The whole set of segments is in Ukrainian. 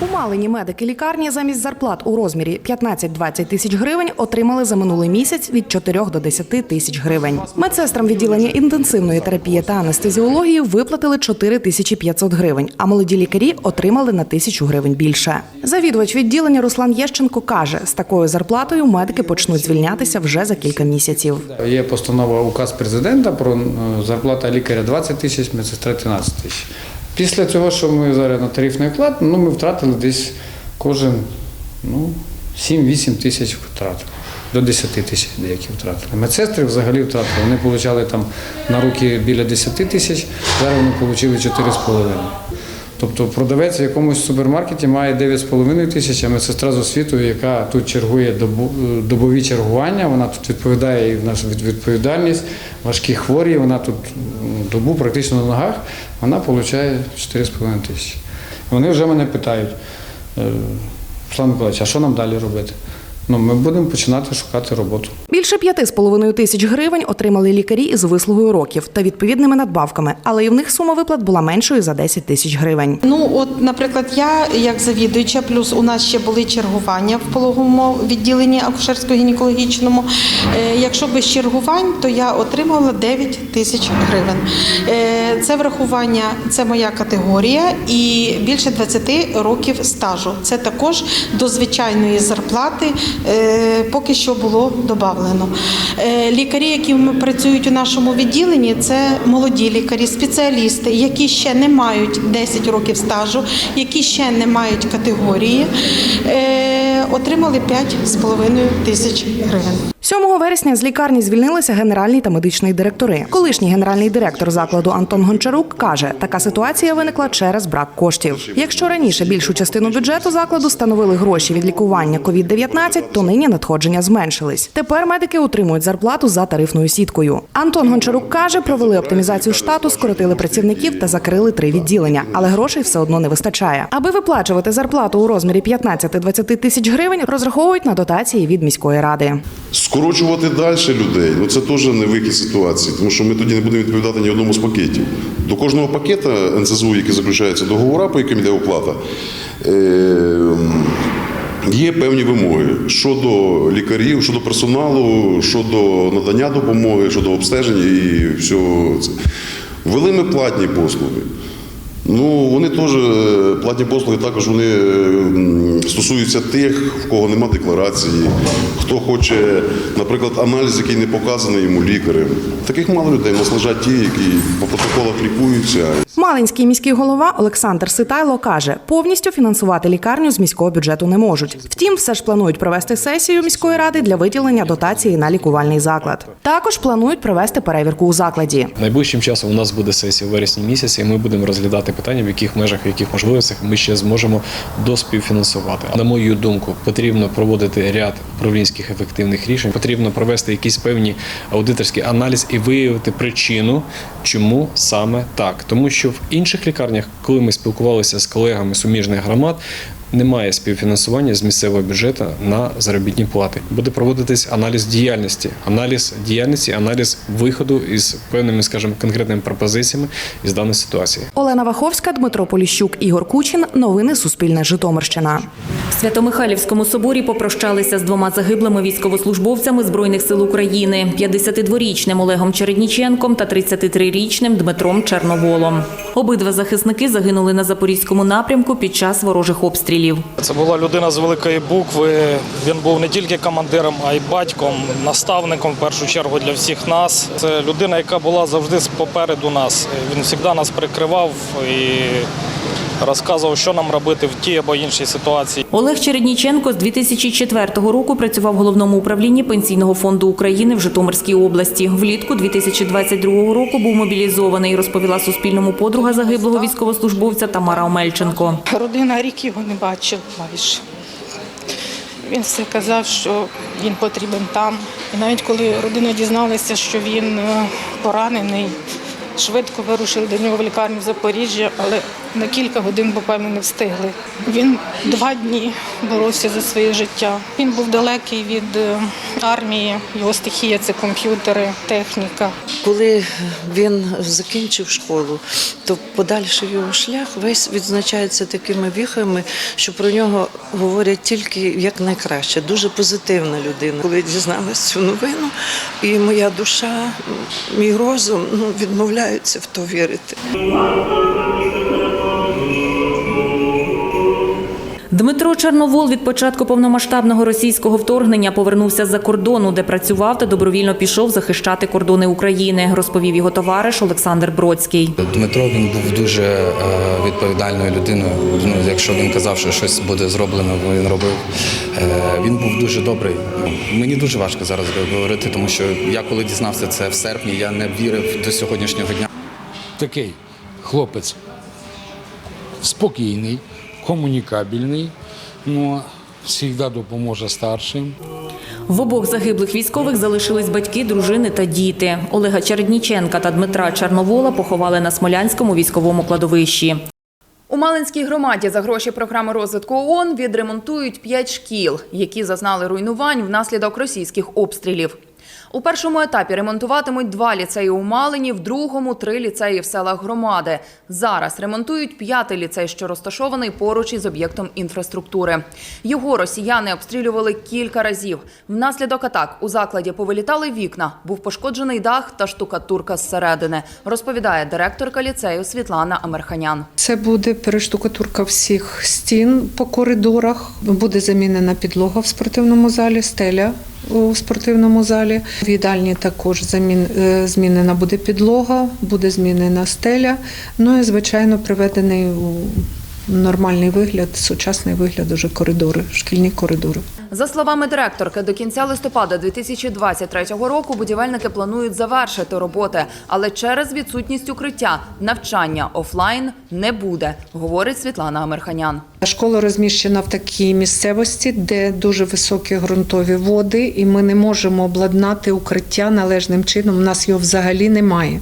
У Малині медики лікарні замість зарплат у розмірі 15-20 тисяч гривень отримали за минулий місяць від 4 до 10 тисяч гривень. Медсестрам відділення інтенсивної терапії та анестезіології виплатили 4 тисячі 500 гривень, а молоді лікарі отримали на тисячу гривень більше. Завідувач відділення Руслан Єщенко каже, з такою зарплатою медики почнуть звільнятися вже за кілька місяців. Є постанова указ президента про е, зарплата лікаря 20 тисяч, медсестри 13 тисяч. Після цього, що ми зараз на тарифний оклад, ну ми втратили десь кожен ну, 7-8 тисяч втратили. До 10 тисяч деякі втратили. Медсестри взагалі втратили. Вони отримали там на руки біля 10 тисяч, зараз вони отримали 4,5. Тобто продавець в якомусь супермаркеті має 9,5 тисяч, а медсестра з освітою, яка тут чергує добові чергування, вона тут відповідає і в від- відповідальність, важкі хворі, вона тут добу практично на ногах, вона отримує 4,5 тисячі. Вони вже мене питають, е, Руслан Миколаївич, а що нам далі робити? Ну, ми будемо починати шукати роботу. Більше 5,5 тисяч гривень отримали лікарі із вислугою років та відповідними надбавками, але і в них сума виплат була меншою за 10 тисяч гривень. Ну, от, наприклад, я як завідуюча, плюс у нас ще були чергування в пологовому відділенні акушерсько-гінекологічному. Е, якщо без чергувань, то я отримала 9 тисяч гривень. Е, це врахування, це моя категорія і більше 20 років стажу. Це також до звичайної зарплати поки що було додано. Е, лікарі, які працюють у нашому відділенні, це молоді лікарі, спеціалісти, які ще не мають 10 років стажу, які ще не мають категорії, е, отримали 5,5 тисяч гривень. 7 вересня з лікарні звільнилися генеральний та медичний директори. Колишній генеральний директор закладу Антон Гончарук каже, така ситуація виникла через брак коштів. Якщо раніше більшу частину бюджету закладу становили гроші від лікування COVID-19, то нині надходження зменшились. Тепер медики отримують зарплату за тарифною сіткою. Антон Гончарук каже, провели оптимізацію штату, скоротили працівників та закрили три відділення, але грошей все одно не вистачає. Аби виплачувати зарплату у розмірі 15-20 тисяч гривень, розраховують на дотації від міської ради. Скорочувати далі людей, ну це теж не вихід ситуації, тому що ми тоді не будемо відповідати ні одному з пакетів. До кожного пакета НСЗУ, який заключається договора, по яким йде оплата, е, є певні вимоги щодо лікарів, щодо персоналу, щодо надання допомоги, щодо обстеження і всього це. Ввели ми платні послуги. Ну, вони теж е, платні послуги також вони е, стосуються тих, в кого нема декларації, хто хоче, наприклад, аналіз, який не показаний йому лікарем. Таких мало людей. У нас лежать ті, які по протоколах лікуються. Малинський міський голова Олександр Ситайло каже, повністю фінансувати лікарню з міського бюджету не можуть. Втім, все ж планують провести сесію міської ради для виділення дотації на лікувальний заклад. Також планують провести перевірку у закладі. Найближчим часом у нас буде сесія у вересні місяці, і ми будемо розглядати питання, в яких межах, в яких можливостях ми ще зможемо доспівфінансувати. На мою думку, потрібно проводити ряд управлінських ефективних рішень. Потрібно провести якісь певні аудиторський аналіз і виявити причину, чому саме так. Тому що в інших лікарнях, коли ми спілкувалися з колегами суміжних громад. Немає співфінансування з місцевого бюджету на заробітні плати. Буде проводитись аналіз діяльності, аналіз діяльності, аналіз виходу із певними, скажімо, конкретними пропозиціями із даної ситуації. Олена Ваховська, Дмитро Поліщук, Ігор Кучин. Новини Суспільне Житомирщина. Свято-Михайлівському соборі попрощалися з двома загиблими військовослужбовцями Збройних сил України – 52-річним Олегом Чередніченком та 33-річним Дмитром Черноволом. Обидва захисники загинули на Запорізькому напрямку під час ворожих обстрілів. Це була людина з великої букви. Він був не тільки командиром, а й батьком, наставником в першу чергу для всіх нас. Це людина, яка була завжди попереду нас. Він завжди нас прикривав і розказував, що нам робити в тій або іншій ситуації. Олег Чередніченко з 2004 року працював в головному управлінні Пенсійного фонду України в Житомирській області. Влітку 2022 року був мобілізований, розповіла Суспільному подруга загиблого військовослужбовця Тамара Омельченко. Родина рік його не бачила майже. Він все казав, що він потрібен там. І навіть коли родина дізналася, що він е, поранений, швидко вирушили до нього в лікарню в Запоріжжя, але на кілька годин буквально не встигли. Він два дні боровся за своє життя. Він був далекий від е, армії. Його стихія це комп'ютери, техніка. Коли він закінчив школу, то подальший його шлях весь відзначається такими віхами, що про нього говорять тільки як найкраще. Дуже позитивна людина. Коли дізналась цю новину, і моя душа, мій розум ну, відмовляються в то вірити. Дмитро Чорновол від початку повномасштабного російського вторгнення повернувся з-за кордону, де працював та добровільно пішов захищати кордони України, розповів його товариш Олександр Бродський. Дмитро він був дуже е, відповідальною людиною. Ну, якщо він казав, що щось буде зроблено, він робив. Е, Він був дуже добрий. Мені дуже важко зараз говорити, тому що я коли дізнався це в серпні, я не вірив до сьогоднішнього дня. такий хлопець спокійний, комунікабельний, ну, завжди допоможе старшим. В обох загиблих військових залишились батьки, дружини та діти. Олега Чередніченка та Дмитра Чорновола поховали на Смолянському військовому кладовищі. У Малинській громаді за гроші програми розвитку ООН відремонтують п'ять шкіл, які зазнали руйнувань внаслідок російських обстрілів. У першому етапі ремонтуватимуть два ліцеї у Малині, в другому три ліцеї в селах громади. Зараз ремонтують п'ятий ліцей, що розташований поруч із об'єктом інфраструктури. Його росіяни обстрілювали кілька разів. Внаслідок атак у закладі повилітали вікна, був пошкоджений дах та штукатурка зсередини, розповідає директорка ліцею Світлана Амерханян. Це буде перештукатурка всіх стін по коридорах. Буде замінена підлога в спортивному залі, стеля у спортивному залі. В їдальні також е, змінена буде підлога, буде змінена стеля. Ну і звичайно приведений у нормальний вигляд, сучасний вигляд уже коридори, шкільні коридори. За словами директорки, до кінця листопада 2023 року будівельники планують завершити роботи, але через відсутність укриття навчання офлайн не буде, говорить Світлана Амерханян. Школа розміщена в такій місцевості, де дуже високі ґрунтові води, і ми не можемо обладнати укриття належним чином. У нас його взагалі немає.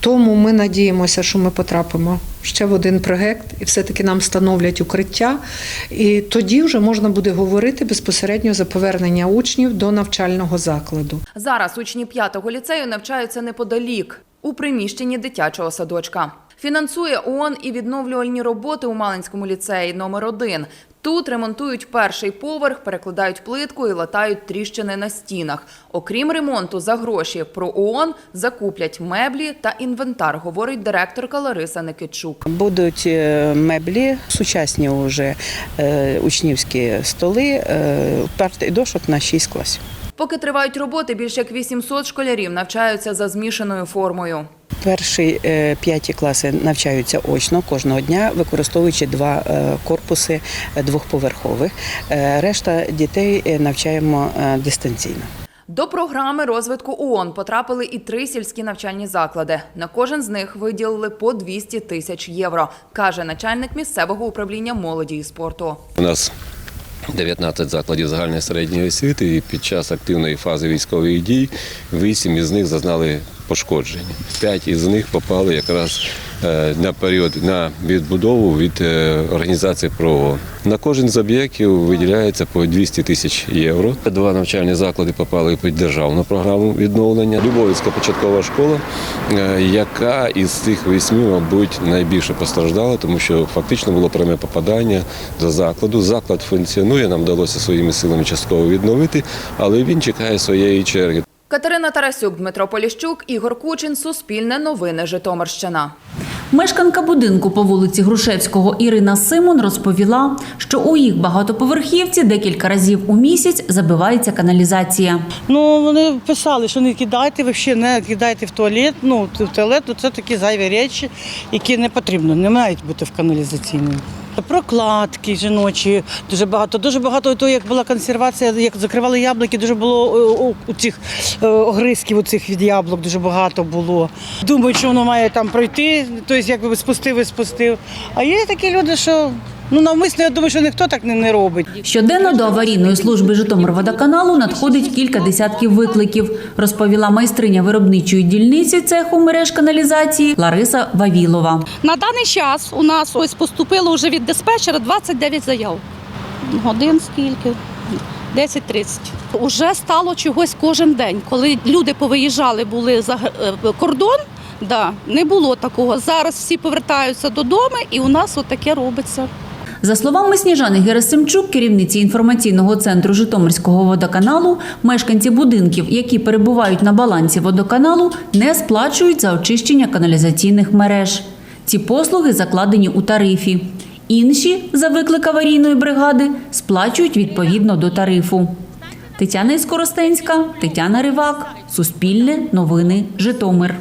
Тому ми надіємося, що ми потрапимо ще в один проект, і все-таки нам встановлять укриття. І тоді вже можна буде говорити безпосередньо за повернення учнів до навчального закладу. Зараз учні п'ятого ліцею навчаються неподалік у приміщенні дитячого садочка. Фінансує ООН і відновлювальні роботи у Малинському ліцеї номер 1 Тут ремонтують перший поверх, перекладають плитку і латають тріщини на стінах. Окрім ремонту за гроші про ООН закуплять меблі та інвентар, говорить директорка Лариса Никитчук. Будуть е, меблі, сучасні вже е, учнівські столи, е, парти дошок на 6 класів. Поки тривають роботи, більше як 800 школярів навчаються за змішаною формою. Перші е, п'яті класи навчаються очно кожного дня, використовуючи два е, корпуси е, двохповерхових. Решта дітей навчаємо дистанційно. До програми розвитку ООН потрапили і три сільські навчальні заклади. На кожен з них виділили по 200 тисяч євро, каже начальник місцевого управління молоді і спорту. У нас 19 закладів загальної середньої освіти, і під час активної фази військових дій 8 із них зазнали пошкодження. 5 із них попали якраз на період на відбудову від е, організації ПРО. На кожен з об'єктів виділяється по 200 тисяч євро. Два навчальні заклади попали під державну програму відновлення. Любовицька початкова школа, е, яка із цих восьми, мабуть, найбільше постраждала, тому що фактично було пряме попадання до закладу. Заклад функціонує, нам вдалося своїми силами частково відновити, але він чекає своєї черги. Катерина Тарасюк, Дмитро Поліщук, Ігор Кучин, Суспільне новини Житомирщина. Мешканка будинку по вулиці Грушевського Ірина Симон розповіла, що у їх багатоповерхівці декілька разів у місяць забивається каналізація. Ну вони писали, що не кидайте, взагалі не кидайте в туалет. Ну в туалет ну, це такі зайві речі, які не потрібно, не мають бути в каналізаційній. Прокладки жіночі, дуже багато. Дуже багато того, як була консервація, як закривали яблуки, дуже було е, у цих е, огризків у цих від яблук, дуже багато було. Думаю, що воно має там пройти, тобто якби спустив і спустив. А є такі люди, що ну навмисно, я думаю, що ніхто так не, не робить. Щоденно до аварійної служби Житомирводоканалу надходить кілька десятків викликів, розповіла майстриня виробничої дільниці цеху мереж каналізації Лариса Вавілова. На даний час у нас ось поступило вже від диспетчера 29 заяв. Годин скільки? 10.30. Уже стало чогось кожен день. Коли люди повиїжджали, були за е, кордон, да, не було такого. Зараз всі повертаються додому, і у нас отаке робиться. За словами Сніжани Герасимчук, керівниці інформаційного центру Житомирського водоканалу, мешканці будинків, які перебувають на балансі водоканалу, не сплачують за очищення каналізаційних мереж. Ці послуги закладені у тарифі. Інші за виклик аварійної бригади сплачують відповідно до тарифу. Тетяна Іскоростенська, Тетяна Ривак, Суспільне, Новини, Житомир.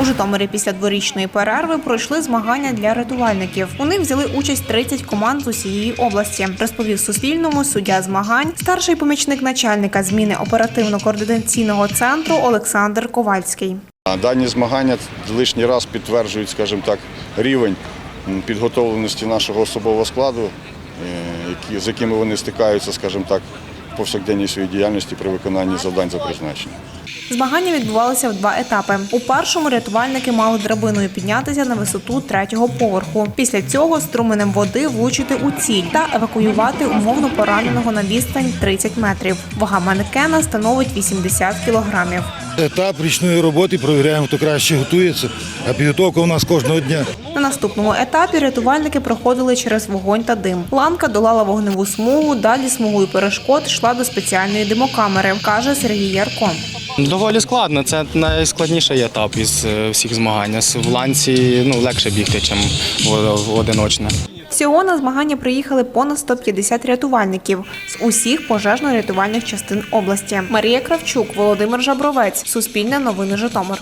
У Житомирі після дворічної перерви пройшли змагання для рятувальників. У них взяли участь 30 команд з усієї області. Розповів Суспільному суддя змагань, старший помічник начальника зміни оперативно-координаційного центру Олександр Ковальський. Дані змагання лишній раз підтверджують, скажімо так, рівень підготовленості нашого особового складу, е, з якими вони стикаються, скажімо так, повсякденній своїй діяльності при виконанні завдань за призначенням. Змагання відбувалися в два етапи. У першому рятувальники мали драбиною піднятися на висоту третього поверху. Після цього струменем води влучити у ціль та евакуювати умовно пораненого на відстань 30 метрів. Вага манекена становить 80 кілограмів. Етап річної роботи провіряємо, хто краще готується, а підготовка у нас кожного дня. На наступному етапі рятувальники проходили через вогонь та дим. Ланка долала вогневу смугу, далі смугою перешкод йшла до спеціальної димокамери, каже Сергій Ярко. Доволі складно. Це найскладніший етап із е, всіх змагань. В ланці ну, легше бігти, ніж одиночне. Всього на змагання приїхали понад 150 рятувальників з усіх пожежно-рятувальних частин області. Марія Кравчук, Володимир Жабровець, Суспільне новини Житомир.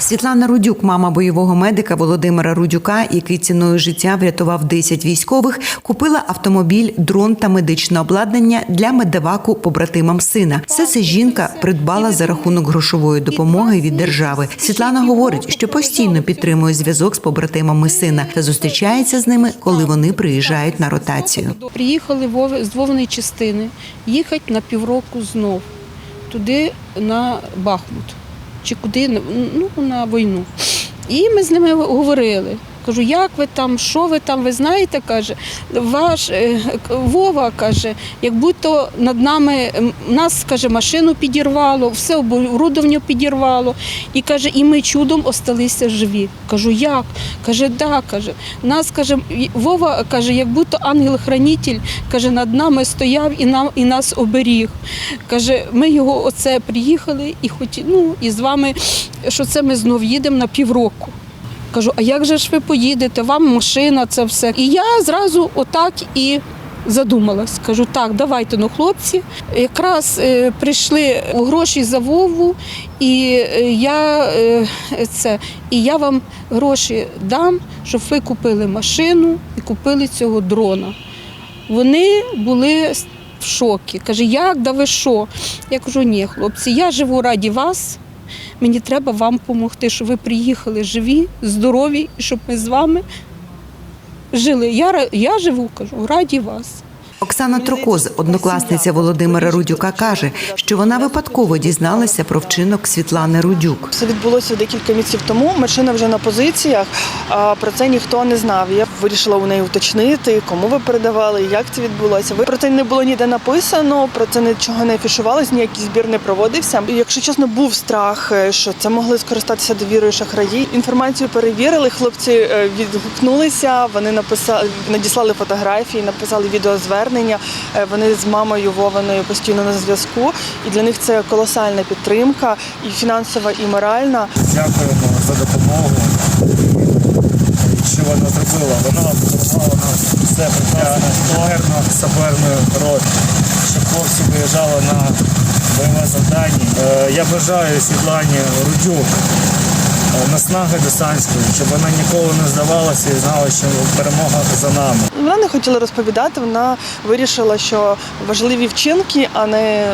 Світлана Рудюк, мама бойового медика Володимира Рудюка, який ціною життя врятував 10 військових, купила автомобіль, дрон та медичне обладнання для медеваку побратимам сина. Все це жінка придбала за рахунок грошової допомоги від держави. Світлана говорить, що постійно підтримує зв'язок з побратимами сина та зустрічається з ними, коли вони приїжджають на ротацію. Приїхали з Вовної частини, їхати на півроку знов, туди на Бахмут, чи куди, ну, на війну. І ми з ними говорили. Кажу, як ви там, що ви там, ви знаєте, каже, ваш е, Вова каже, як будто над нами нас, каже, машину підірвало, все оборудовання підірвало. І каже, і ми чудом осталися живі. Кажу, як? Каже, да, каже. Нас каже, Вова каже, як будто ангел-хранитель, каже, над нами стояв і нам і нас оберіг. Каже, ми його оце приїхали і хоч, ну, і з вами, що це ми знов їдемо на півроку. Кажу, а як же ж ви поїдете? Вам машина, це все. І я зразу отак і задумалась. Кажу, так, давайте, ну хлопці. Якраз е, прийшли гроші за Вову, і е, я е, це, і я вам гроші дам, щоб ви купили машину і купили цього дрона. Вони були в шокі. Каже, як да ви що? Я кажу, ні, хлопці, я живу раді вас. Мені треба вам допомогти, щоб ви приїхали живі, здорові, і щоб ми з вами жили. Я, ра- я живу, кажу, раді вас. Оксана Трокоз, однокласниця Володимира Рудюка, каже, що вона випадково дізналася про вчинок Світлани Рудюк. Це відбулося декілька місяців тому. Машина вже на позиціях, а про це ніхто не знав. Я вирішила у неї уточнити, кому ви передавали, як це відбулося. Ви про це не було ніде написано, про це нічого не афішувалось, ніякий збір не проводився. Якщо чесно, був страх, е, що це могли скористатися довірою шахраї. Інформацію перевірили. Хлопці е, відгукнулися. Вони написали, надіслали фотографії, написали відеозвернення. Е, Вони з мамою Вованою постійно на зв'язку, і для них це колосальна підтримка, і фінансова, і моральна. Дякуємо за допомогу. Вона зробила? Вона допомагала нам все саперну, саперну роль, щоб хлопці виїжджали на бойове завдання. Е, Я бажаю Світлані Рудюк е, наснаги десантської, щоб вона ніколи не здавалася і знала, що перемога за нами. Вона не хотіла розповідати. Вона вирішила, що важливі вчинки, а не,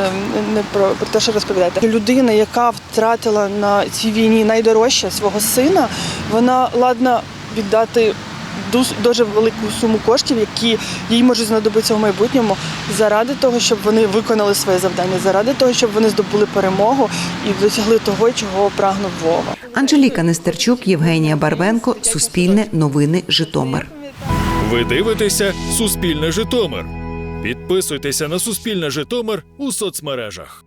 не про, про те, що розповідати. Людина, яка втратила на цій війні найдорожче свого сина, вона ладна віддати дуже велику суму коштів, які їй можуть знадобитися в майбутньому, заради того, щоб вони виконали своє завдання, заради того, щоб вони здобули перемогу і досягли того, чого прагнув Вова. Анжеліка Нестерчук, Євгенія Барвенко, Суспільне новини Житомир. Ви дивитеся Суспільне Житомир. Підписуйтеся на Суспільне Житомир у соцмережах.